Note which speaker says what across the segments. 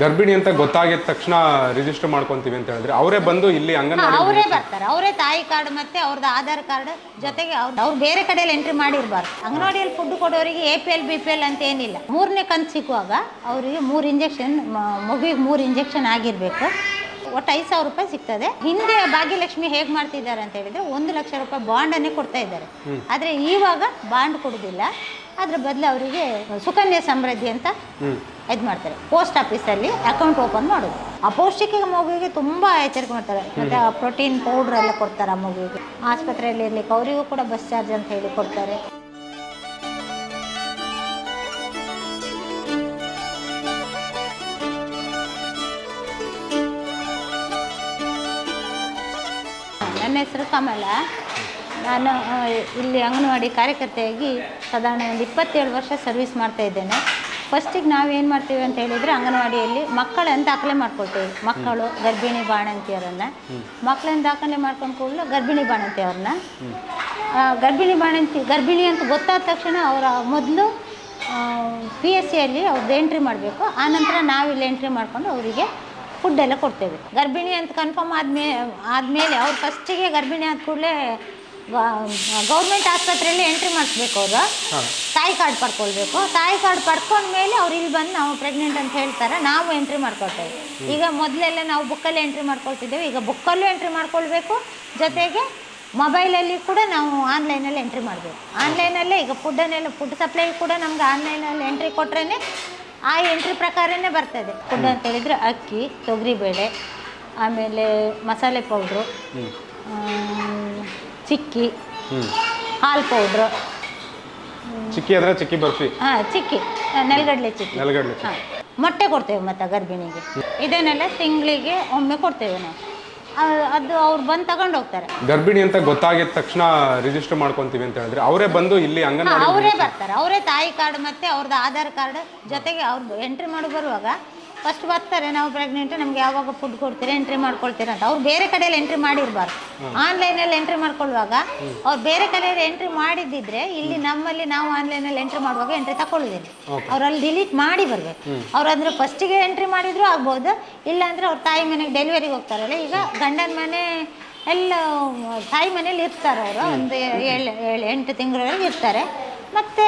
Speaker 1: ಗರ್ಭಿಣಿ ಅಂತ ಗೊತ್ತಾಗಿದ ತಕ್ಷಣ ರಿಜಿಸ್ಟರ್ ಮಾಡ್ಕೊಂತೀವಿ ಅಂತ ಹೇಳಿದ್ರೆ ಅವರೇ ಬಂದು ಇಲ್ಲಿ ಅಂಗನವಾಡಿ
Speaker 2: ಅವರೇ ಬರ್ತಾರೆ. ಅವರೇ ತಾಯಿ ಕಾರ್ಡ್ ಮತ್ತೆ ಅವ್ರದ್ದು ಆಧಾರ್ ಕಾರ್ಡ್ ಜೊತೆಗೆ ಅವ್ರು ಅವ್ರು ಬೇರೆ ಕಡೆಯಲ್ಲಿ ಎಂಟ್ರಿ ಮಾಡಿರ್ಬಾರ್ದು. ಅಂಗನವಾಡಿಯಲ್ಲಿ food ಕೊಡೋರಿಗೆ A P L B P L ಅಂತ ಏನಿಲ್ಲ. ಮೂರನೇ ಕಂತು ಸಿಗುವಾಗ ಅವರಿಗೆ ಮೂರು ಇಂಜೆಕ್ಷನ್ ಮಗುವಿಗೆ ಮೂರು ಇಂಜೆಕ್ಷನ್ ಆಗಿರಬೇಕು. ಒಟ್ಟು ಐದು ಸಾವಿರ ರೂಪಾಯಿ ಸಿಗ್ತದೆ. ಹಿಂದೆ ಭಾಗ್ಯಲಕ್ಷ್ಮಿ ಹೇಗೆ ಮಾಡ್ತಿದ್ದಾರೆ ಅಂತ ಹೇಳಿದ್ರೆ ಒಂದು ಲಕ್ಷ ರೂಪಾಯಿ ಬಾಂಡನ್ನೇ ಕೊಡ್ತಾ ಇದ್ದಾರೆ. ಆದರೆ ಇವಾಗ ಬಾಂಡ್ ಕೊಡೋದಿಲ್ಲ. ಅದ್ರ ಬದಲು ಅವರಿಗೆ ಸುಕನ್ಯಾ ಸಮೃದ್ಧಿ ಅಂತ ಇದು ಮಾಡ್ತಾರೆ. ಪೋಸ್ಟ್ ಆಫೀಸಲ್ಲಿ ಅಕೌಂಟ್ ಓಪನ್ ಮಾಡೋದು. ಅಪೌಷ್ಟಿಕ ಮಗುವಿಗೆ ತುಂಬ ಎಚ್ಚರಿಕೆ ಮಾಡ್ತಾರೆ. ಮತ್ತೆ ಪ್ರೋಟೀನ್ ಪೌಡ್ರ್ ಎಲ್ಲ ಕೊಡ್ತಾರೆ ಆ ಮಗುವಿಗೆ. ಆಸ್ಪತ್ರೆಯಲ್ಲಿ ಇರಲಿ ಅವರಿಗೂ ಕೂಡ ಬಸ್ ಚಾರ್ಜ್ ಅಂತ ಹೇಳಿ ಕೊಡ್ತಾರೆ. ನನ್ನ ಹೆಸರು ಕಮಲ. ನಾನು ಇಲ್ಲಿ ಅಂಗನವಾಡಿ ಕಾರ್ಯಕರ್ತೆಯಾಗಿ ಸಾಧಾರಣ ಒಂದು ಇಪ್ಪತ್ತೇಳು ವರ್ಷ ಸರ್ವಿಸ್ ಮಾಡ್ತಾ ಇದ್ದೇನೆ. ಫಸ್ಟಿಗೆ ನಾವೇನು ಮಾಡ್ತೀವಿ ಅಂತ ಹೇಳಿದರೆ ಅಂಗನವಾಡಿಯಲ್ಲಿ ಮಕ್ಕಳನ್ನು ದಾಖಲೆ ಮಾಡ್ಕೊಳ್ತೀವಿ. ಮಕ್ಕಳು ಗರ್ಭಿಣಿ ಬಾಣಂತಿಯರನ್ನು. ಮಕ್ಕಳನ್ನು ದಾಖಲೆ ಮಾಡ್ಕೊಂಡು ಕೂಡಲೇ ಗರ್ಭಿಣಿ ಬಾಣಂತಿಯವ್ರನ್ನ. ಗರ್ಭಿಣಿ ಬಾಣಂತಿ ಗರ್ಭಿಣಿ ಅಂತ ಗೊತ್ತಾದ ತಕ್ಷಣ ಅವರ ಮೊದಲು ಪಿ ಎಸ್ ಸಿಯಲ್ಲಿ ಅವ್ರದ್ದು ಎಂಟ್ರಿ ಮಾಡಬೇಕು. ಆನಂತರ ನಾವಿಲ್ಲಿ ಎಂಟ್ರಿ ಮಾಡಿಕೊಂಡು ಅವರಿಗೆ ಫುಡ್ ಎಲ್ಲ ಕೊಡ್ತೇವೆ. ಗರ್ಭಿಣಿ ಅಂತ ಕನ್ಫರ್ಮ್ ಆದ್ಮೇ ಆದಮೇಲೆ ಅವ್ರು ಫಸ್ಟಿಗೆ ಗರ್ಭಿಣಿ ಆದ ಕೂಡಲೇ ಗೌರ್ಮೆಂಟ್ ಆಸ್ಪತ್ರೆಯಲ್ಲಿ ಎಂಟ್ರಿ ಮಾಡಿಸ್ಬೇಕು ಅವರು. ತಾಯಿ ಕಾರ್ಡ್ ಪಡ್ಕೊಳ್ಬೇಕು. ತಾಯಿ ಕಾರ್ಡ್ ಪಡ್ಕೊಂಡ್ಮೇಲೆ ಅವ್ರು ಇಲ್ಲಿ ಬಂದು ನಾವು ಪ್ರೆಗ್ನೆಂಟ್ ಅಂತ ಹೇಳ್ತಾರೆ ನಾವು ಎಂಟ್ರಿ ಮಾಡ್ಕೊಳ್ತೇವೆ. ಈಗ ಮೊದಲೆಲ್ಲ ನಾವು ಬುಕ್ಕಲ್ಲಿ ಎಂಟ್ರಿ ಮಾಡ್ಕೊಳ್ತಿದ್ದೇವೆ. ಈಗ ಬುಕ್ಕಲ್ಲೂ ಎಂಟ್ರಿ ಮಾಡ್ಕೊಳ್ಬೇಕು. ಜೊತೆಗೆ ಮೊಬೈಲಲ್ಲಿ ಕೂಡ ನಾವು ಆನ್ಲೈನಲ್ಲಿ ಎಂಟ್ರಿ ಮಾಡಬೇಕು. ಆನ್ಲೈನಲ್ಲೇ ಈಗ ಫುಡ್ಡನ್ನೆಲ್ಲ ಫುಡ್ ಸಪ್ಲೈ ಕೂಡ ನಮ್ಗೆ ಆನ್ಲೈನಲ್ಲಿ ಎಂಟ್ರಿ ಕೊಟ್ರೇ ಆ ಎಂಟ್ರಿ ಪ್ರಕಾರನೇ ಬರ್ತದೆ. ಫುಡ್ ಅಂತ ಹೇಳಿದರೆ ಅಕ್ಕಿ ತೊಗರಿಬೇಳೆ ಆಮೇಲೆ ಮಸಾಲೆ ಪೌಡ್ರು ಚಿಕ್ಕಿ ಹಾಲು ಪೌಡ್ರು
Speaker 1: ಚಿಕ್ಕಿ ಅಂದ್ರೆ ಚಿಕ್ಕಿ ಬರ್ಫಿ
Speaker 2: ಹಾ ಚಿಕ್ಕಿ. ನೆಲಗಡಲೆ ಚಿಕ್ಕಿ.
Speaker 1: ನೆಲಗಡಲೆ
Speaker 2: ಹಾಂ. ಮೊಟ್ಟೆ ಕೊಡ್ತೇವೆ ಮತ್ತೆ ಗರ್ಭಿಣಿಗೆ. ಇದನ್ನೆಲ್ಲ ತಿಂಗಳಿಗೆ ಒಮ್ಮೆ ಕೊಡ್ತೇವೆ ನಾವು. ಅದು ಅವ್ರು ಬಂದು ತಗೊಂಡು ಹೋಗ್ತಾರೆ.
Speaker 1: ಗರ್ಭಿಣಿ ಅಂತ ಗೊತ್ತಾಗಿದ ತಕ್ಷಣ ರಿಜಿಸ್ಟರ್ ಮಾಡ್ಕೊಂತೀವಿ ಅಂತ ಹೇಳಿದ್ರೆ ಅವರೇ ಬಂದು ಇಲ್ಲಿ ಅಂಗನವಾಡಿ
Speaker 2: ಅವರೇ ಬರ್ತಾರೆ. ಅವರೇ ತಾಯಿ ಕಾರ್ಡ್ ಮತ್ತೆ ಅವ್ರದ್ದು ಆಧಾರ್ ಕಾರ್ಡ್ ಜೊತೆಗೆ ಅವ್ರದ್ದು ಎಂಟ್ರಿ ಮಾಡಿ ಬರುವಾಗ ಫಸ್ಟ್ ಬರ್ತಾರೆ ನಾವು ಪ್ರೆಗ್ನೆಂಟ್ ನಮ್ಗೆ ಯಾವಾಗ ಫುಡ್ ಕೊಡ್ತೀರಾ ಎಂಟ್ರಿ ಮಾಡ್ಕೊಳ್ತೀರಾ ಅಂತ. ಅವ್ರು ಬೇರೆ ಕಡೆಯಲ್ಲಿ ಎಂಟ್ರಿ ಮಾಡಿರ್ಬಾರ್ದು. ಆನ್ಲೈನಲ್ಲಿ ಎಂಟ್ರಿ ಮಾಡ್ಕೊಳ್ಳುವಾಗ ಅವ್ರು ಬೇರೆ ಕಡೆಯಲ್ಲಿ ಎಂಟ್ರಿ ಮಾಡಿದ್ದಿದ್ರೆ ಇಲ್ಲಿ ನಮ್ಮಲ್ಲಿ ನಾವು ಆನ್ಲೈನಲ್ಲಿ ಎಂಟ್ರಿ ಮಾಡುವಾಗ ಎಂಟ್ರಿ ತಗೊಳ್ಳೋದಿಲ್ಲ ಅವ್ರು ಅಲ್ಲಿ ಡಿಲೀಟ್ ಮಾಡಿ ಬರಬೇಕು. ಅವ್ರು ಅಂದ್ರೆ ಫಸ್ಟಿಗೆ ಎಂಟ್ರಿ ಮಾಡಿದ್ರು ಆಗ್ಬೋದು ಇಲ್ಲಾಂದ್ರೆ ಅವ್ರ ತಾಯಿ ಮನೆಗೆ ಡೆಲಿವರಿಗೆ ಹೋಗ್ತಾರಲ್ಲ ಈಗ ಗಂಡನ ಮನೆ ಎಲ್ಲ ತಾಯಿ ಮನೇಲಿ ಇರ್ತಾರೆ ಅವರು ಒಂದು ಏಳು ಏಳು ಎಂಟು ತಿಂಗಳವರೆಗೆ ಇರ್ತಾರೆ. ಮತ್ತೆ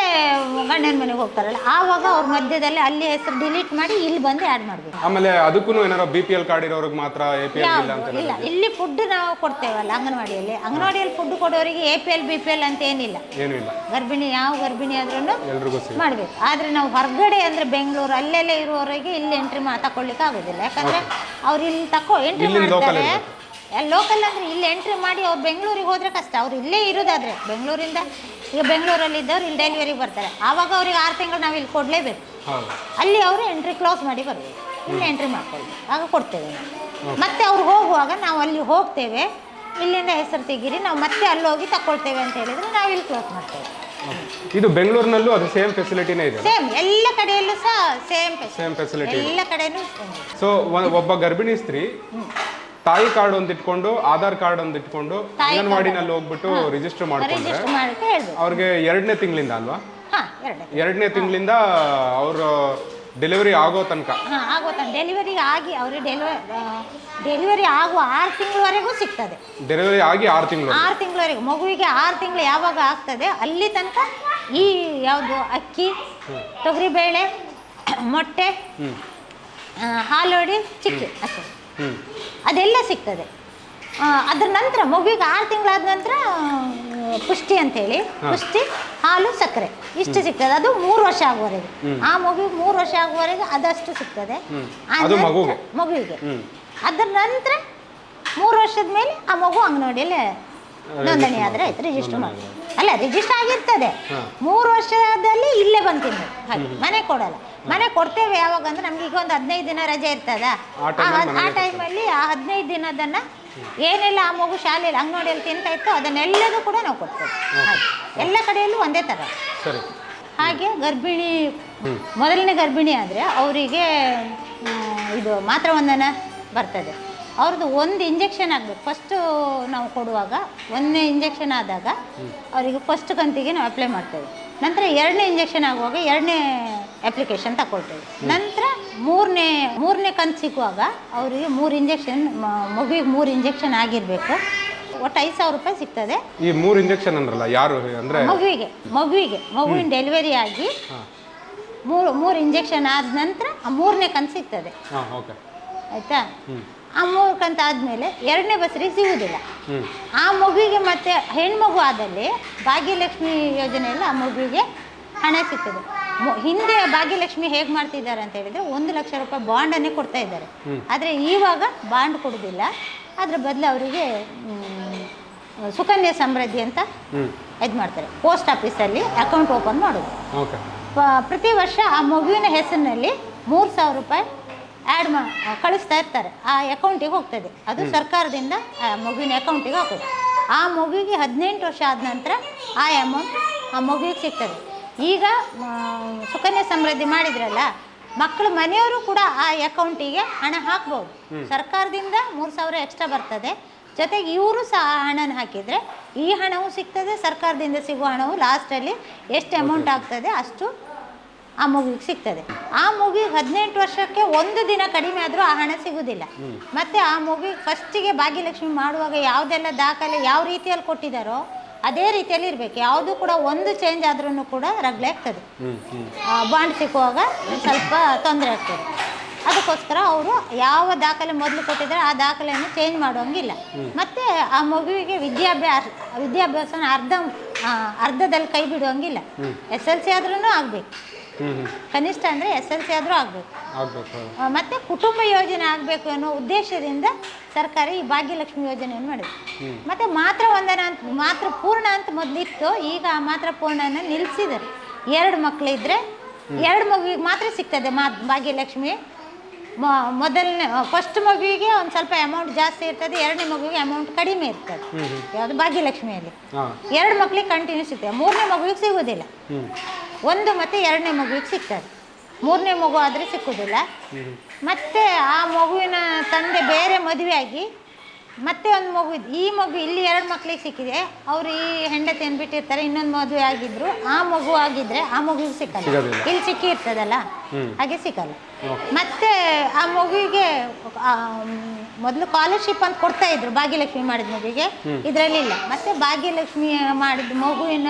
Speaker 2: ಗಂಡನ ಮನೆಗೆ ಹೋಗ್ತಾರಲ್ಲ ಆವಾಗ ಅವ್ರ ಮಧ್ಯದಲ್ಲಿ ಅಲ್ಲಿ ಹೆಸರು ಡಿಲೀಟ್ ಮಾಡಿ ಇಲ್ಲಿ ಬಂದು ಆ್ಯಡ್ ಮಾಡಬೇಕು.
Speaker 1: ಆಮೇಲೆ ಅದಕ್ಕೂ ಏನಾರ ಬಿ ಪಿ ಎಲ್ ಕಾರ್ಡ್ ಇರೋರಿಗೆ ಮಾತ್ರ ಎ ಪಿ ಎಲ್ ಇಲ್ಲ ಅಂತ
Speaker 2: ಇಲ್ಲ ಇಲ್ಲಿ ಫುಡ್ ನಾವು ಕೊಡ್ತೇವಲ್ಲ ಅಂಗನವಾಡಿಯಲ್ಲಿ. ಅಂಗನವಾಡಿಯಲ್ಲಿ food ಕೊಡೋರಿಗೆ A P L B P L ಅಂತ ಏನಿಲ್ಲ.
Speaker 1: ಏನೂ ಇಲ್ಲ.
Speaker 2: ಗರ್ಭಿಣಿ ಯಾವ ಗರ್ಭಿಣಿ ಆದ್ರೂ
Speaker 1: ಎಲ್ರಿಗೂ ಸಿಗ
Speaker 2: ಮಾಡಬೇಕು. ಆದರೆ ನಾವು ಹೊರಗಡೆ ಅಂದರೆ ಬೆಂಗಳೂರು ಅಲ್ಲೆಲ್ಲ ಇರುವವರಿಗೆ ಇಲ್ಲಿ ಎಂಟ್ರಿ ಮಾ ತಗೊಳ್ಳಿಕ್ಕೆ ಆಗೋದಿಲ್ಲ. ಯಾಕಂದರೆ ಅವ್ರು ಇಲ್ಲಿ ತಕೋ ಎಂಟ್ರಿ
Speaker 1: local
Speaker 2: ಮಾಡ್ತಾರೆ. ಲೋಕಲ್ ಅಂದರೆ ಇಲ್ಲಿ ಎಂಟ್ರಿ ಮಾಡಿ ಅವ್ರು ಬೆಂಗಳೂರಿಗೆ ಹೋದರೆ ಕಷ್ಟ. ಅವ್ರು ಇಲ್ಲೇ ಇರೋದಾದ್ರೆ ಬೆಂಗಳೂರಿಂದ ಈಗ ಬೆಂಗಳೂರಲ್ಲಿ ಇದ್ದವ್ರು ಇಲ್ಲಿ ಡೆಲಿವರಿ ಬರ್ತಾರೆ. ಆವಾಗ ಅವ್ರಿಗೆ ಆರು ತಿಂಗಳು ನಾವು ಇಲ್ಲಿ ಕೊಡಲೇಬೇಕು. ಅಲ್ಲಿ ಅವರು ಎಂಟ್ರಿ ಕ್ಲೋಸ್ ಮಾಡಿ ಬರಬೇಕು. ಇಲ್ಲಿ ಎಂಟ್ರಿ ಮಾಡ್ಕೊಳ್ಳಿ. ಆಗ ಕೊಡ್ತೇವೆ ನಾವು. ಮತ್ತೆ ಅವ್ರು ಹೋಗುವಾಗ ನಾವು ಅಲ್ಲಿ ಹೋಗ್ತೇವೆ. ಇಲ್ಲಿಂದ ಹೆಸರು ತೆಗೀರಿ ನಾವು ಮತ್ತೆ ಅಲ್ಲಿ ಹೋಗಿ ತಗೊಳ್ತೇವೆ ಅಂತ ಹೇಳಿದ್ರೆ ನಾವು ಇಲ್ಲಿ ಕ್ಲೋಸ್ ಮಾಡ್ತೇವೆ.
Speaker 1: ಇದು ಬೆಂಗಳೂರಿನಲ್ಲೂ ಅದು ಸೇಮ್ ಫೆಸಿಲಿಟಿನೇ ಇದೆ
Speaker 2: ಸೇಮ್ ಎಲ್ಲ ಕಡೆಯಲ್ಲೂ ಸಹ ಸೇಮ್
Speaker 1: ಸೇಮ್ ಫೆಸಿಲಿಟಿ
Speaker 2: ಎಲ್ಲ ಕಡೆನೂ.
Speaker 1: ಸೊ ಒಬ್ಬ ಗರ್ಭಿಣಿ ಸ್ತ್ರೀ ತಾಯಿ ಕಾರ್ಡ್ ಒಂದು ಇಟ್ಕೊಂಡು ಆಧಾರ್ ಕಾರ್ಡ್ ಒಂದು ಇಟ್ಕೊಂಡು ಅಂಗನವಾಡಿನಲ್ಲಿ ಹೋಗ್ಬಿಟ್ಟು ರಿಜಿಸ್ಟರ್ ಮಾಡ್ಕೊಂಡ್ರೆ
Speaker 2: ರಿಜಿಸ್ಟರ್ ಮಾಡಕ್ಕೆ ಹೇಳ್ಬೇಕು.
Speaker 1: ಅವ್ರಿಗೆ ಎರಡನೇ ತಿಂಗಳಿಂದ ಅಲ್ವಾ?
Speaker 2: ಹಾಂ ಎರಡೇ
Speaker 1: ಎರಡನೇ ತಿಂಗಳಿಂದ ಅವರು ಡೆಲಿವರಿ ಆಗೋ ತನಕ.
Speaker 2: ಹಾಂ ಆಗೋತ ಡೆಲಿವರಿ ಆಗಿ ಅವ್ರಿಗೆ ಡೆಲಿವರಿ ಡೆಲಿವರಿ ಆಗುವ ಆರು ತಿಂಗಳವರೆಗೂ ಸಿಗ್ತದೆ.
Speaker 1: ಡೆಲಿವರಿ ಆಗಿ ಆರು ತಿಂಗಳು
Speaker 2: ಆರು ತಿಂಗಳವರೆಗೂ. ಮಗುವಿಗೆ ಆರು ತಿಂಗಳು ಯಾವಾಗ ಆಗ್ತದೆ ಅಲ್ಲಿ ತನಕ ಈ ಯಾವುದು ಅಕ್ಕಿ ತೊಗರಿಬೇಳೆ ಮೊಟ್ಟೆ ಆ, ಹಾಲೋಡಿ ಚಿಕ್ಕಿ ಅಷ್ಟೇ ಅದೆಲ್ಲ ಸಿಗ್ತದೆ. ಅದ್ರ ನಂತರ ಮಗುವಿಗೆ ಆರು ತಿಂಗಳಾದ ನಂತರ ಪುಷ್ಟಿ ಅಂತೇಳಿ ಪುಷ್ಟಿ ಹಾಲು ಸಕ್ಕರೆ ಇಷ್ಟು ಸಿಗ್ತದೆ. ಅದು ಮೂರು ವರ್ಷ ಆಗುವವರೆಗೆ. ಆ ಮಗುವಿಗೆ ಮೂರು ವರ್ಷ ಆಗುವವರೆಗೆ ಅದಷ್ಟು ಸಿಗ್ತದೆ. ಮಗುವಿಗೆ. ಅದ್ರ ನಂತರ ಮೂರು ವರ್ಷದ ಮೇಲೆ ಆ ಮಗು ಅಂಗನವಾಡಿಯಲ್ಲಿ ನೋಂದಣಿ ಆದರೆ ಆಯ್ತು ರಿಜಿಸ್ಟರ್ ಮಾಡಿ ಅಲ್ಲ ರಿಜಿಸ್ಟರ್ ಆಗಿರ್ತದೆ. ಮೂರು ವರ್ಷದಲ್ಲಿ ಇಲ್ಲೇ ಬಂದು ಹಾಗೆ ಮನೆ ಕೊಡಲ್ಲ. ಮನೆ ಕೊಡ್ತೇವೆ ಯಾವಾಗ ಅಂದ್ರೆ ನಮ್ಗೆ ಈಗ ಒಂದು ಹದಿನೈದು ದಿನ ರಜೆ ಇರ್ತದ.
Speaker 1: ಆ time ಅಲ್ಲಿ
Speaker 2: ಆ ಟೈಮಲ್ಲಿ ಆ ಹದಿನೈದು ದಿನದನ್ನ ಏನೆಲ್ಲ ಆ ಮಗು ಶಾಲೆಯಲ್ಲಿ ಅಂಗನವಾಡಿಯಲ್ಲಿ ತಿಂತಾ ಇತ್ತು ಅದನ್ನೆಲ್ಲದೂ ಕೂಡ ನಾವು ಕೊಡ್ತೇವೆ. ಎಲ್ಲ ಕಡೆಯಲ್ಲೂ ಒಂದೇ ಥರ ಹಾಗೆ ಗರ್ಭಿಣಿ ಮೊದಲನೇ ಗರ್ಭಿಣಿ ಆದರೆ ಅವರಿಗೆ ಇದು ಮಾತ್ರ ಮಾತ್ರವಂದನ ಬರ್ತದೆ. ಅವ್ರದ್ದು ಒಂದು ಇಂಜೆಕ್ಷನ್ ಆಗಬೇಕು. ಫಸ್ಟು ನಾವು ಕೊಡುವಾಗ ಒಂದನೇ ಇಂಜೆಕ್ಷನ್ ಆದಾಗ ಅವರಿಗೆ ಫಸ್ಟ್ ಕಂತಿಗೆ ನಾವು ಅಪ್ಲೈ ಮಾಡ್ತೇವೆ. ನಂತರ ಎರಡನೇ ಇಂಜೆಕ್ಷನ್ ಆಗುವಾಗ ಎರಡನೇ ಅಪ್ಲಿಕೇಶನ್ ತಗೊಳ್ತೇವೆ. ನಂತರ ಮೂರನೇ ಮೂರನೇ ಕಂತು ಸಿಗುವಾಗ ಅವರಿಗೆ ಮೂರು ಇಂಜೆಕ್ಷನ್ ಮಗುವಿಗೆ ಮೂರು ಇಂಜೆಕ್ಷನ್ ಆಗಿರಬೇಕು. ಒಟ್ಟು ಐದು ಸಾವಿರ ರೂಪಾಯಿ ಸಿಗ್ತದೆ.
Speaker 1: ಈ ಮೂರು ಇಂಜೆಕ್ಷನ್ ಅಂದ್ರಲ್ಲ ಯಾರು ಅಂದ್ರೆ?
Speaker 2: ಮಗುವಿಗೆ ಮಗುವಿಗೆ ಮಗುವಿನ ಡೆಲಿವರಿ ಆಗಿ ಮೂರು ಮೂರು ಇಂಜೆಕ್ಷನ್ ಆದ ನಂತರ ಮೂರನೇ ಕಂತು ಸಿಗ್ತದೆ. ಆಯ್ತಾ? ಆ ಮೂರು ಕಂತು ಆದಮೇಲೆ ಎರಡನೇ ಬಸರಿ ಸಿಗುವುದಿಲ್ಲ ಆ ಮಗುವಿಗೆ ಮತ್ತೆ ಹೆಣ್ಮಗು ಆದಲ್ಲಿ ಭಾಗ್ಯಲಕ್ಷ್ಮಿ ಯೋಜನೆಯಲ್ಲಿ ಆ ಮಗುವಿಗೆ ಹಣ ಸಿಗ್ತದೆ. ಹಿಂದೆ ಭಾಗ್ಯಲಕ್ಷ್ಮಿ ಹೇಗೆ ಮಾಡ್ತಿದ್ದಾರೆ ಅಂತ ಹೇಳಿದ್ರೆ ಒಂದು ಲಕ್ಷ ರೂಪಾಯಿ ಬಾಂಡನ್ನೇ ಕೊಡ್ತಾ ಇದ್ದಾರೆ. ಆದರೆ ಇವಾಗ ಬಾಂಡ್ ಕೊಡೋದಿಲ್ಲ. ಅದರ ಬದಲು ಅವರಿಗೆ ಸುಕನ್ಯಾ ಸಮೃದ್ಧಿ ಅಂತ ಇದು ಮಾಡ್ತಾರೆ. ಪೋಸ್ಟ್ ಆಫೀಸಲ್ಲಿ ಅಕೌಂಟ್ ಓಪನ್ ಮಾಡೋದು. ಪ್ರತಿ ವರ್ಷ ಆ ಮಗುವಿನ ಹೆಸರಿನಲ್ಲಿ ಮೂರು ಸಾವಿರ ರೂಪಾಯಿ ಆ್ಯಡ್ ಮಾ ಕಳಿಸ್ತಾ ಇರ್ತಾರೆ. ಆ ಅಕೌಂಟಿಗೆ ಹೋಗ್ತದೆ. ಅದು ಸರ್ಕಾರದಿಂದ ಆ ಮಗುವಿನ ಅಕೌಂಟಿಗೆ ಹೋಗ್ತದೆ. ಆ ಮಗುವಿಗೆ ಹದಿನೆಂಟು ವರ್ಷ ಆದ ನಂತರ ಆ ಅಮೌಂಟ್ ಆ ಮಗುವಿಗೆ ಸಿಗ್ತದೆ. ಈಗ ಸುಕನ್ಯಾ ಸಮೃದ್ಧಿ ಮಾಡಿದ್ರಲ್ಲ ಮಕ್ಕಳು ಮನೆಯವರು ಕೂಡ ಆ ಅಕೌಂಟಿಗೆ ಹಣ ಹಾಕ್ಬೋದು. ಸರ್ಕಾರದಿಂದ ಮೂರು ಸಾವಿರ ಎಕ್ಸ್ಟ್ರಾ ಬರ್ತದೆ. ಜೊತೆಗೆ ಇವರು ಸಹ ಆ ಹಣನ ಹಾಕಿದರೆ ಈ ಹಣವೂ ಸಿಗ್ತದೆ ಸರ್ಕಾರದಿಂದ ಸಿಗುವ ಹಣವು ಲಾಸ್ಟಲ್ಲಿ ಎಷ್ಟು ಅಮೌಂಟ್ ಆಗ್ತದೆ ಅಷ್ಟು ಆ ಮಗುವಿಗೆ ಸಿಗ್ತದೆ. ಆ ಮಗುವಿಗೆ ಹದಿನೆಂಟು ವರ್ಷಕ್ಕೆ ಒಂದು ದಿನ ಕಡಿಮೆ ಆದರೂ ಆ ಹಣ ಸಿಗುವುದಿಲ್ಲ ಮತ್ತು ಆ ಮಗುವಿಗೆ ಫಸ್ಟಿಗೆ ಭಾಗ್ಯಲಕ್ಷ್ಮಿ ಮಾಡುವಾಗ ಯಾವುದೆಲ್ಲ ದಾಖಲೆ ಯಾವ ರೀತಿಯಲ್ಲಿ ಕೊಟ್ಟಿದ್ದಾರೋ ಅದೇ ರೀತಿಯಲ್ಲಿ ಇರಬೇಕು. ಯಾವುದು ಕೂಡ ಒಂದು ಚೇಂಜ್ ಆದ್ರೂ ಕೂಡ ರಗಳೆ ಆಗ್ತದೆ. ಬಾಂಡ್ ಸಿಕ್ಕುವಾಗ ಸ್ವಲ್ಪ ತೊಂದರೆ ಆಗ್ತದೆ. ಅದಕ್ಕೋಸ್ಕರ ಅವರು ಯಾವ ದಾಖಲೆ ಮೊದಲು ಕೊಟ್ಟಿದ್ದಾರೆ ಆ ದಾಖಲೆಯನ್ನು ಚೇಂಜ್ ಮಾಡುವಂಗಿಲ್ಲ. ಮತ್ತು ಆ ಮಗುವಿಗೆ ವಿದ್ಯಾಭ್ಯಾಸ ವಿದ್ಯಾಭ್ಯಾಸನ ಅರ್ಧ ಅರ್ಧದಲ್ಲಿ ಕೈ ಬಿಡುವಂಗಿಲ್ಲ. ಎಸ್ ಎಲ್ ಸಿ ಆದ್ರೂ ಆಗಬೇಕು. ಕನಿಷ್ಠ ಅಂದರೆ ಎಸ್ ಎಲ್ ಸಿ ಆದರೂ ಆಗಬೇಕು. ಮತ್ತು ಕುಟುಂಬ ಯೋಜನೆ ಆಗಬೇಕು ಅನ್ನೋ ಉದ್ದೇಶದಿಂದ ಸರ್ಕಾರ ಈ ಭಾಗ್ಯಲಕ್ಷ್ಮಿ ಯೋಜನೆಯನ್ನು ಮಾಡಿದೆ ಮತ್ತು ಮಾತ್ರ ಒಂದನ ಅಂತ ಮಾತ್ರ ಪೂರ್ಣ ಅಂತ ಮೊದಲಿತ್ತು ಈಗ ಆ ಮಾತ್ರ ಪೂರ್ಣನ ನಿಲ್ಲಿಸಿದ್ದಾರೆ ಎರಡು ಮಕ್ಕಳಿದ್ರೆ ಎರಡು ಮಗುವಿಗೆ ಮಾತ್ರ ಸಿಗ್ತದೆ ಮಾ ಭಾಗ್ಯಲಕ್ಷ್ಮಿ. ಮೊದಲನೇ ಫಸ್ಟ್ ಮಗುವಿಗೆ ಒಂದು ಸ್ವಲ್ಪ ಅಮೌಂಟ್ ಜಾಸ್ತಿ ಇರ್ತದೆ ಎರಡನೇ ಮಗುವಿಗೆ ಅಮೌಂಟ್ ಕಡಿಮೆ ಇರ್ತದೆ. ಯಾವುದು ಭಾಗ್ಯಲಕ್ಷ್ಮಿಯಲ್ಲಿ. ಎರಡು ಮಕ್ಕಳಿಗೆ ಕಂಟಿನ್ಯೂ ಸಿಗ್ತದೆ ಮೂರನೇ ಮಗುವಿಗೆ ಸಿಗೋದಿಲ್ಲ ಒಂದು ಮತ್ತು ಎರಡನೇ ಮಗುವಿಗೆ ಸಿಗ್ತದೆ. ಮೂರನೇ ಮಗು ಆದರೆ ಸಿಕ್ಕುವುದಿಲ್ಲ ಮತ್ತೆ ಆ ಮಗುವಿನ ತಂದೆ ಬೇರೆ ಮದುವೆಯಾಗಿ ಮತ್ತೆ ಒಂದು ಮಗು ಈ ಮಗು ಇಲ್ಲಿ ಎರಡು ಮಕ್ಕಳಿಗೆ ಸಿಕ್ಕಿದೆ. ಅವರು ಈ ಹೆಂಡತಿಯನ್ನು ಬಿಟ್ಟಿರ್ತಾರೆ ಇನ್ನೊಂದು ಮದುವೆ ಆಗಿದ್ರು ಆ ಮಗು ಆಗಿದ್ರೆ ಆ ಮಗುವಿಗೆ ಸಿಕ್ಕಲ್ಲ. ಇಲ್ಲಿ ಸಿಕ್ಕಿ ಇರ್ತದಲ್ಲ ಹಾಗೆ ಸಿಕ್ಕಲ್ಲ ಮತ್ತೆ ಆ ಮಗುವಿಗೆ ಮೊದಲು ಸ್ಕಾಲರ್ಶಿಪ್ ಅಂತ ಕೊಡ್ತಾ ಇದ್ರು ಭಾಗ್ಯಲಕ್ಷ್ಮಿ ಮಾಡಿದ ಮಗುವಿಗೆ. ಇದರಲ್ಲಿ ಇಲ್ಲ. ಮತ್ತೆ ಭಾಗ್ಯಲಕ್ಷ್ಮಿ ಮಾಡಿದ ಮಗುವಿನ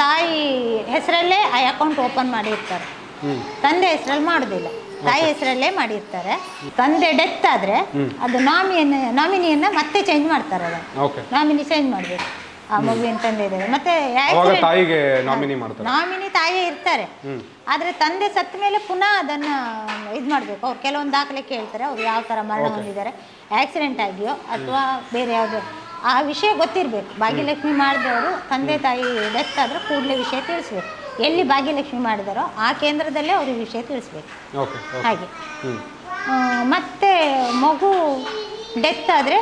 Speaker 2: ತಾಯಿ ಹೆಸರಲ್ಲೇ ಆ ಅಕೌಂಟ್ ಓಪನ್ ಮಾಡಿರ್ತಾರೆ. ತಂದೆ ಹೆಸರಲ್ಲಿ ಮಾಡೋದಿಲ್ಲ. ತಾಯಿ ಹೆಸರಲ್ಲೇ ಮಾಡಿರ್ತಾರೆ. ತಂದೆ ಡೆತ್ ಆದರೆ ಅದು ನಾಮಿಯನ್ನು ನಾಮಿನಿಯನ್ನು ಮತ್ತೆ ಚೇಂಜ್ ಮಾಡ್ತಾರೆ
Speaker 1: ಓಕೆ
Speaker 2: ನಾಮಿನಿ ಚೇಂಜ್ ಮಾಡಬೇಕು. ಆ ಮಗುವಿನ ತಂದೆ ಇದ್ದಾರೆ. ಮತ್ತೆ
Speaker 1: ತಾಯಿಗೆ ನಾಮಿನಿ ಮಾಡ್ತಾರೆ.
Speaker 2: ನಾಮಿನಿ ತಾಯಿಯೇ ಇರ್ತಾರೆ. ಆದರೆ ತಂದೆ ಸತ್ತ ಮೇಲೆ ಪುನಃ ಅದನ್ನು ಇದು ಮಾಡಬೇಕು. ಅವ್ರು ಕೆಲವೊಂದು ದಾಖಲೆ ಕೇಳ್ತಾರೆ. ಅವ್ರು ಯಾವ ಥರ ಮರಣ ಹೊಂದಿದ್ದಾರೆ. ಆಕ್ಸಿಡೆಂಟ್ ಆಗಿಯೋ ಅಥವಾ ಬೇರೆ ಯಾವುದೋ. ಆ ವಿಷಯ ಗೊತ್ತಿರಬೇಕು. ಭಾಗ್ಯಲಕ್ಷ್ಮಿ ಮಾಡಿದವರು ತಂದೆ ತಾಯಿ ಡೆತ್ ಆದರೆ ಕೂಡಲೇ ವಿಷಯ ತಿಳಿಸ್ಬೇಕು. ಎಲ್ಲಿ ಭಾಗ್ಯಲಕ್ಷ್ಮಿ ಮಾಡಿದಾರೋ ಆ ಕೇಂದ್ರದಲ್ಲೇ ಅವ್ರಿಗೆ ವಿಷಯ ತಿಳಿಸ್ಬೇಕು. ಹಾಗೆ. ಮತ್ತೆ ಮಗು ಡೆತ್ ಆದರೆ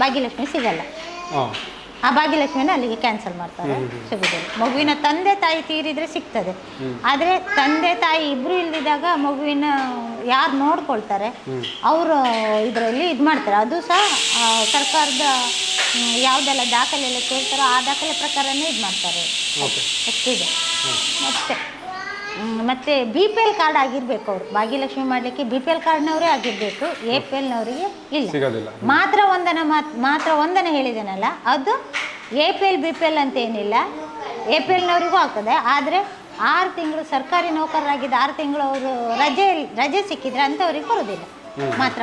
Speaker 2: ಭಾಗ್ಯಲಕ್ಷ್ಮಿ ಸಿಗಲ್ಲ. ಆ ಭಾಗ್ಯಲಕ್ಷ್ಮಿನ ಅಲ್ಲಿಗೆ ಕ್ಯಾನ್ಸಲ್ ಮಾಡ್ತಾರೆ. ಸಿಗುದಿಲ್ಲ ಮಗುವಿನ ತಂದೆ ತಾಯಿ ತೀರಿದರೆ ಸಿಗ್ತದೆ. ಆದರೆ ತಂದೆ ತಾಯಿ ಇಬ್ಬರು ಇಲ್ಲದಿದ್ದಾಗ ಮಗುವಿನ ಯಾರು ನೋಡ್ಕೊಳ್ತಾರೆ ಅವರು ಇದರಲ್ಲಿ ಇದು ಮಾಡ್ತಾರೆ ಅದು ಸಹ ಸರ್ಕಾರದ ಯಾವುದೆಲ್ಲ ದಾಖಲೆ ಎಲ್ಲ ಕೇಳ್ತಾರೋ ಆ ದಾಖಲೆ ಪ್ರಕಾರನೇ ಇದು ಮಾಡ್ತಾರೆ. ಅಷ್ಟಿದೆ ಮತ್ತೆ ಮ್, ಮತ್ತೆ ಬಿ ಪಿ ಎಲ್ ಕಾರ್ಡ್ ಆಗಿರಬೇಕು ಅವರು. ಭಾಗ್ಯಲಕ್ಷ್ಮಿ ಮಾಡಲಿಕ್ಕೆ ಬಿ ಪಿ ಎಲ್ ಕಾರ್ಡ್ನವರೇ ಆಗಿರಬೇಕು. ಎ ಪಿ ಎಲ್ನವರಿಗೆ ಇಲ್ಲ. ಮಾತ್ರ ಒಂದನ ಮಾತ್ ಮಾತ್ರ ಒಂದನ ಹೇಳಿದನಲ್ಲ ಅದು A P L B P L ಅಂತ ಏನಿಲ್ಲ. ಎ ಪಿ ಎಲ್ನವರಿಗೂ ಆಗ್ತದೆ. ಆದರೆ ಆರು ತಿಂಗಳು ಸರ್ಕಾರಿ ನೌಕರರಾಗಿದ್ದ ಆರು ತಿಂಗಳು ಅವರು ರಜೆ ರಜೆ ಸಿಕ್ಕಿದ್ರೆ ಅಂಥವ್ರಿಗೆ ಬರೋದಿಲ್ಲ. ಮಾತ್ರ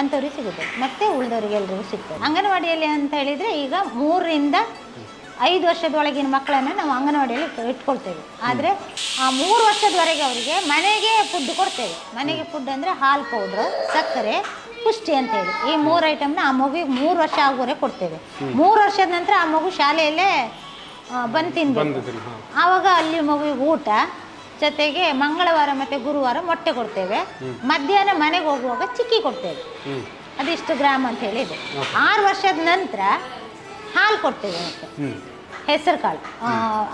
Speaker 2: ಅಂಥವ್ರಿಗೆ ಸಿಗುತ್ತೆ. ಮತ್ತೆ ಉಳಿದವರಿಗೆ ಎಲ್ರಿಗೂ ಸಿಗ್ತದೆ. ಅಂಗನವಾಡಿಯಲ್ಲಿ ಅಂತ ಹೇಳಿದ್ರೆ ಈಗ ಮೂರರಿಂದ ಐದು ವರ್ಷದೊಳಗಿನ ಮಕ್ಕಳನ್ನು ನಾವು ಅಂಗನವಾಡಿಯಲ್ಲಿ ಇಟ್ಕೊಳ್ತೇವೆ. ಆದರೆ ಆ ಮೂರು ವರ್ಷದವರೆಗೆ ಅವರಿಗೆ ಮನೆಗೆ ಫುಡ್ ಕೊಡ್ತೇವೆ. ಮನೆಗೆ ಫುಡ್ ಅಂದರೆ ಹಾಲು ಪೌಡ್ರು ಸಕ್ಕರೆ ಪುಷ್ಟಿ ಅಂತೇಳಿ ಈ ಮೂರು ಐಟಮ್ನ ಆ ಮಗುವಿಗೆ ಮೂರು ವರ್ಷ ಆಗೋರೆ ಕೊಡ್ತೇವೆ. ಮೂರು ವರ್ಷದ ನಂತರ ಆ ಮಗು ಶಾಲೆಯಲ್ಲೇ ಬಂದು ತಿನ್ಬೇಕು. ಆವಾಗ ಅಲ್ಲಿ ಮಗುವಿಗೆ ಊಟ ಜೊತೆಗೆ ಮಂಗಳವಾರ ಮತ್ತು ಗುರುವಾರ ಮೊಟ್ಟೆ ಕೊಡ್ತೇವೆ. ಮಧ್ಯಾಹ್ನ ಮನೆಗೆ ಹೋಗುವಾಗ ಚಿಕ್ಕಿ ಕೊಡ್ತೇವೆ. ಅದಿಷ್ಟು ಗ್ರಾಮ ಅಂತ ಹೇಳಿ ಇದೆ. ಆರು ವರ್ಷದ ನಂತರ ಹಾಲು ಕೊಡ್ತೇವೆ ಮತ್ತೆ. ಹೆಸರು ಕಾಳು.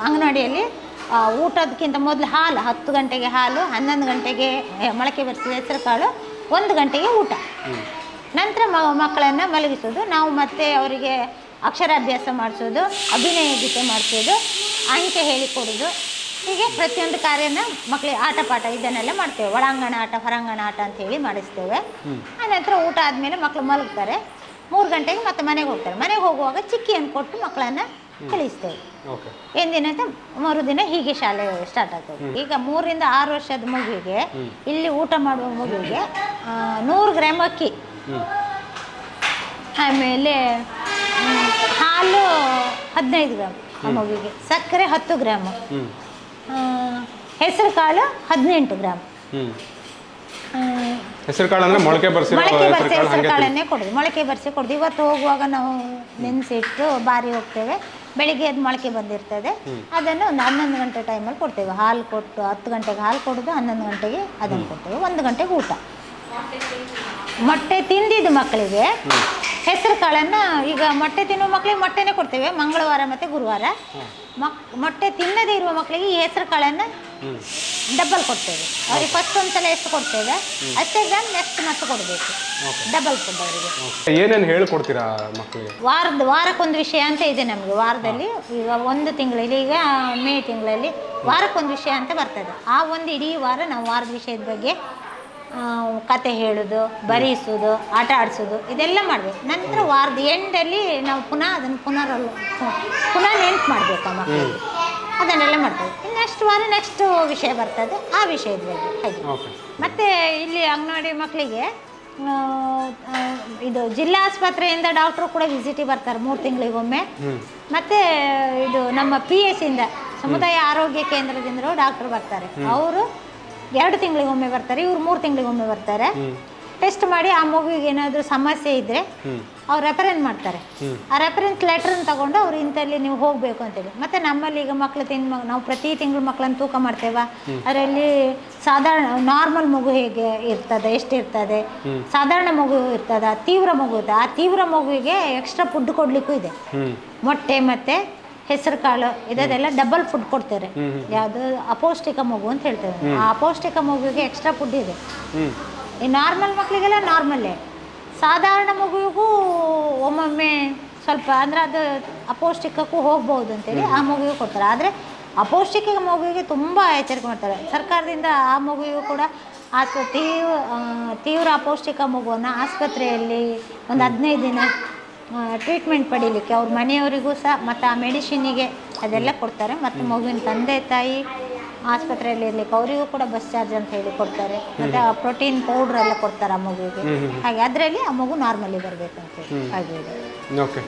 Speaker 2: ಅಂಗನವಾಡಿಯಲ್ಲಿ ಊಟದಕ್ಕಿಂತ ಮೊದಲು ಹಾಲು ಹತ್ತು ಗಂಟೆಗೆ ಹಾಲು ಹನ್ನೊಂದು ಗಂಟೆಗೆ ಮೊಳಕೆ ಬರ್ಸಿದ ಹೆಸರು ಕಾಳು ಒಂದು ಗಂಟೆಗೆ ಊಟ. ನಂತರ ಮ ಮಕ್ಕಳನ್ನು ಮಲಗಿಸೋದು ನಾವು ಮತ್ತೆ ಅವರಿಗೆ ಅಕ್ಷರಾಭ್ಯಾಸ ಮಾಡಿಸೋದು ಅಭಿನಯ ಗೀತೆ ಮಾಡಿಸೋದು ಅಂಕೆ ಹೇಳಿಕೊಡೋದು ಹೀಗೆ ಪ್ರತಿಯೊಂದು ಕಾರ್ಯನ ಮಕ್ಕಳಿಗೆ ಆಟ ಪಾಠ ಇದನ್ನೆಲ್ಲ ಮಾಡ್ತೇವೆ. ಒಳಾಂಗಣ ಆಟ ಹೊರಾಂಗಣ ಆಟ ಅಂತ ಹೇಳಿ ಮಾಡಿಸ್ತೇವೆ. ಆನಂತರ ಊಟ ಆದಮೇಲೆ ಮಕ್ಕಳು ಮಲಗ್ತಾರೆ. ಮೂರು ಗಂಟೆಗೆ ಮತ್ತೆ ಮನೆಗೆ ಹೋಗ್ತಾರೆ. ಮನೆಗೆ ಹೋಗುವಾಗ ಚಿಕ್ಕಿಯನ್ನು ಕೊಟ್ಟು ಮಕ್ಕಳನ್ನು ಕಳಿಸ್ತೇವೆ. ಎಂದಿನ ಮರುದಿನ ಹೀಗೆ ಶಾಲೆ ಸ್ಟಾರ್ಟ್ ಆಗ್ತದೆ. ಈಗ ಮೂರಿಂದ ಆರು ವರ್ಷದ ಮಗುವಿಗೆ ಇಲ್ಲಿ ಊಟ ಮಾಡುವ ಮಗುವಿಗೆ ನೂರು ಗ್ರಾಮ್ ಅಕ್ಕಿ. ಆಮೇಲೆ ಹಾಲು ಹದಿನೈದು ಗ್ರಾಮ್ ಮಗುವಿಗೆ. ಸಕ್ಕರೆ ಹತ್ತು ಗ್ರಾಮು. ಹೆಸರು ಕಾಳು ಹದಿನೆಂಟು ಗ್ರಾಮ್
Speaker 1: ಹ್ಞೂ
Speaker 2: ಆ,
Speaker 1: ಹೆಸರು ಕಾಳು ಅಂದರೆ ಮೊಳಕೆ ಬರ್ಸಿ
Speaker 2: ಮೊಳಕೆ
Speaker 1: ಹೆಸರು
Speaker 2: ಬರ್ಸಿ ಹೆಸರು ಕಾಳನ್ನೇ ಕೊಡೋದು. ಮೊಳಕೆ ಬರ್ಸಿ ಕೊಡೋದು. ಇವತ್ತು ಹೋಗುವಾಗ ನಾವು ನೆನೆಸಿಟ್ಟು ಬಾರಿ ಹೋಗ್ತೇವೆ. ಬೆಳಿಗ್ಗೆ ಅದು ಮೊಳಕೆ ಬಂದಿರ್ತದೆ. ಅದನ್ನು ಒಂದು ಹನ್ನೊಂದು ಗಂಟೆ ಟೈಮಲ್ಲಿ ಕೊಡ್ತೇವೆ. ಹಾಲು ಕೊಟ್ಟು ಹತ್ತು ಗಂಟೆಗೆ ಹಾಲು ಕೊಡೋದು ಹನ್ನೊಂದು ಗಂಟೆಗೆ ಅದನ್ನು ಕೊಡ್ತೇವೆ. ಒಂದು ಗಂಟೆಗೆ ಊಟ. ಮೊಟ್ಟೆ ತಿಂದಿದ್ದು ಮಕ್ಕಳಿಗೆ ಹೆಸರು ಕಾಳನ್ನು ಈಗ ಮೊಟ್ಟೆ ತಿನ್ನುವ ಮಕ್ಕಳಿಗೆ ಮೊಟ್ಟೆನೇ ಕೊಡ್ತೇವೆ ಮಂಗಳವಾರ ಮತ್ತು ಗುರುವಾರ. ಮಕ್ ಮೊಟ್ಟೆ ತಿನ್ನದೇ ಇರುವ ಮಕ್ಕಳಿಗೆ ಈ ಹೆಸರು ಕಾಳನ್ನು
Speaker 1: ಡಬ್ಬಲ್
Speaker 2: ಡಬಲ್ ಕೊಡ್ತೇವೆ. ಅವ್ರಿಗೆ ಫಸ್ಟ್ ಒಂದ್ಸಲ ಎಷ್ಟು ಕೊಡ್ತೇವೆ. ಅಷ್ಟೇ ಗ್ರಾಮ್ ನೆಕ್ಸ್ಟ್ ಮತ್ತೆ ಕೊಡಬೇಕು. ಡಬಲ್ ಫುಡ್ ಅವರಿಗೆ.
Speaker 1: ಏನೇನು ಹೇಳ್ಕೊಡ್ತೀರಾ ಮಕ್ಕಳಿಗೆ
Speaker 2: ವಾರದ ವಾರಕ್ಕೊಂದು ವಿಷಯ ಅಂತ ಇದೆ ನಮಗೆ ವಾರದಲ್ಲಿ. ಈಗ ಒಂದು ತಿಂಗಳಲ್ಲಿ ಈಗ ಮೇ ತಿಂಗಳಲ್ಲಿ ವಾರಕ್ಕೊಂದು ವಿಷಯ ಅಂತ ಬರ್ತದೆ. ಆ ಒಂದು ಇಡೀ ವಾರ ನಾವು ವಾರದ ವಿಷಯದ ಬಗ್ಗೆ ಕತೆ ಹೇಳೋದು ಬರೆಸೋದು ಆಟ ಆಡಿಸೋದು ಇದೆಲ್ಲ ಮಾಡಬೇಕು. ನಂತರ ವಾರದ ಎಂಡಲ್ಲಿ ನಾವು ಪುನಃ ಅದನ್ನು ಪುನರ್ ಪುನಃ ನೆನ್ಪು ಮಾಡಬೇಕು ಆ ಮಕ್ಕಳಿಗೆ. ಅದನ್ನೆಲ್ಲ ಮಾಡ್ತೇವೆ ಇನ್ನು ನೆಕ್ಸ್ಟ್ ವಾರ ನೆಕ್ಸ್ಟ್ ವಿಷಯ ಬರ್ತದೆ. ಆ ವಿಷಯದ ಬಗ್ಗೆ ಹಾಗೆ ಮತ್ತು ಇಲ್ಲಿ ಅಂಗನವಾಡಿ ಮಕ್ಕಳಿಗೆ ಇದು ಜಿಲ್ಲಾ ಆಸ್ಪತ್ರೆಯಿಂದ ಡಾಕ್ಟ್ರು ಕೂಡ ವಿಸಿಟಿಗೆ ಬರ್ತಾರೆ ಮೂರು ತಿಂಗಳಿಗೊಮ್ಮೆ. ಮತ್ತು ಇದು ನಮ್ಮ ಪಿ ಎಸ್ ಇಂದ ಸಮುದಾಯ ಆರೋಗ್ಯ ಕೇಂದ್ರದಿಂದಲೂ ಡಾಕ್ಟ್ರು ಬರ್ತಾರೆ. ಅವರು ಎರಡು ತಿಂಗಳಿಗೊಮ್ಮೆ ಬರ್ತಾರೆ ಇವ್ರು ಮೂರು ತಿಂಗಳಿಗೊಮ್ಮೆ ಬರ್ತಾರೆ. ಟೆಸ್ಟ್ ಮಾಡಿ ಆ ಮಗುವಿಗೆ ಏನಾದರೂ ಸಮಸ್ಯೆ ಇದ್ದರೆ ಅವ್ರು ರೆಫರೆನ್ಸ್ ಮಾಡ್ತಾರೆ. ಆ ರೆಫರೆನ್ಸ್ ಲೆಟ್ರನ್ನ ತಗೊಂಡು ಅವ್ರು ಇಂಥಲ್ಲಿ ನೀವು ಹೋಗಬೇಕು ಅಂತೇಳಿ ಮತ್ತು ನಮ್ಮಲ್ಲಿ ಈಗ ಮಕ್ಳು ತಿಂದು ನಾವು ಪ್ರತಿ ತಿಂಗಳು ಮಕ್ಕಳನ್ನು ತೂಕ ಮಾಡ್ತೇವ? ಅದರಲ್ಲಿ ಸಾಧಾರಣ ನಾರ್ಮಲ್ ಮಗು ಹೇಗೆ ಇರ್ತದೆ ಎಷ್ಟಿರ್ತದೆ ಸಾಧಾರಣ ಮಗು ಇರ್ತದೆ ತೀವ್ರ ಮಗು ಇರ್ತದೆ ಆ ತೀವ್ರ ಮಗುವಿಗೆ ಎಕ್ಸ್ಟ್ರಾ ಫುಡ್ ಕೊಡಲಿಕ್ಕೂ ಇದೆ. ಮೊಟ್ಟೆ ಮತ್ತು ಹೆಸರು ಕಾಳು ಇದೆಲ್ಲ ಡಬಲ್ ಫುಡ್ ಕೊಡ್ತಾರೆ ಯಾವುದು? ಅಪೌಷ್ಟಿಕ ಮಗು ಅಂತ ಹೇಳ್ತೇವೆ. ಆ ಅಪೌಷ್ಟಿಕ ಮಗುವಿಗೆ ಎಕ್ಸ್ಟ್ರಾ ಫುಡ್ ಇದೆ. ಈ ನಾರ್ಮಲ್ ಮಕ್ಕಳಿಗೆಲ್ಲ ನಾರ್ಮಲ್ಲೇ ಸಾಧಾರಣ ಮಗುವಿಗೂ ಒಮ್ಮೊಮ್ಮೆ ಸ್ವಲ್ಪ ಅಂದರೆ ಅದು ಅಪೌಷ್ಟಿಕಕ್ಕೂ ಹೋಗ್ಬೋದು ಅಂತೇಳಿ ಆ ಮಗುವಿಗೆ ಕೊಡ್ತಾರೆ. ಆದರೆ ಅಪೌಷ್ಟಿಕ ಮಗುವಿಗೆ ತುಂಬ ಎಚ್ಚರಿಕೆ ಮಾಡ್ತಾರೆ. ಸರ್ಕಾರದಿಂದ ಆ ಮಗುವಿಗೂ ಕೂಡ ಆಸ್ಪ ತೀವ್ರ ಆ, ತೀವ್ರ ಅಪೌಷ್ಟಿಕ ಮಗುವನ್ನು ಆಸ್ಪತ್ರೆಯಲ್ಲಿ ಒಂದು ಹದಿನೈದು ದಿನ ಟ್ರೀಟ್ಮೆಂಟ್ ಪಡೀಲಿಕ್ಕೆ. ಅವ್ರ ಮನೆಯವರಿಗೂ ಸಹ ಮತ್ತು ಆ ಮೆಡಿಷಿನಿಗೆ ಅದೆಲ್ಲ ಕೊಡ್ತಾರೆ. ಮತ್ತು ಮಗುವಿನ ತಂದೆ ತಾಯಿ ಆಸ್ಪತ್ರೆಯಲ್ಲಿ ಇರ್ಲಿಕ್ಕೆ ಅವರಿಗೂ ಕೂಡ ಬಸ್ ಚಾರ್ಜ್ ಅಂತ ಹೇಳಿ ಕೊಡ್ತಾರೆ. ಮತ್ತು ಆ ಪ್ರೋಟೀನ್ ಪೌಡ್ರ್ ಎಲ್ಲ ಕೊಡ್ತಾರೆ ಆ ಮಗುವಿಗೆ. ಹಾಗೆ ಅದರಲ್ಲಿ ಆ ಮಗು ನಾರ್ಮಲಿ ಬರಬೇಕಂತ ಹೇಳಿ. ಹಾಗೆ
Speaker 1: ಓಕೆ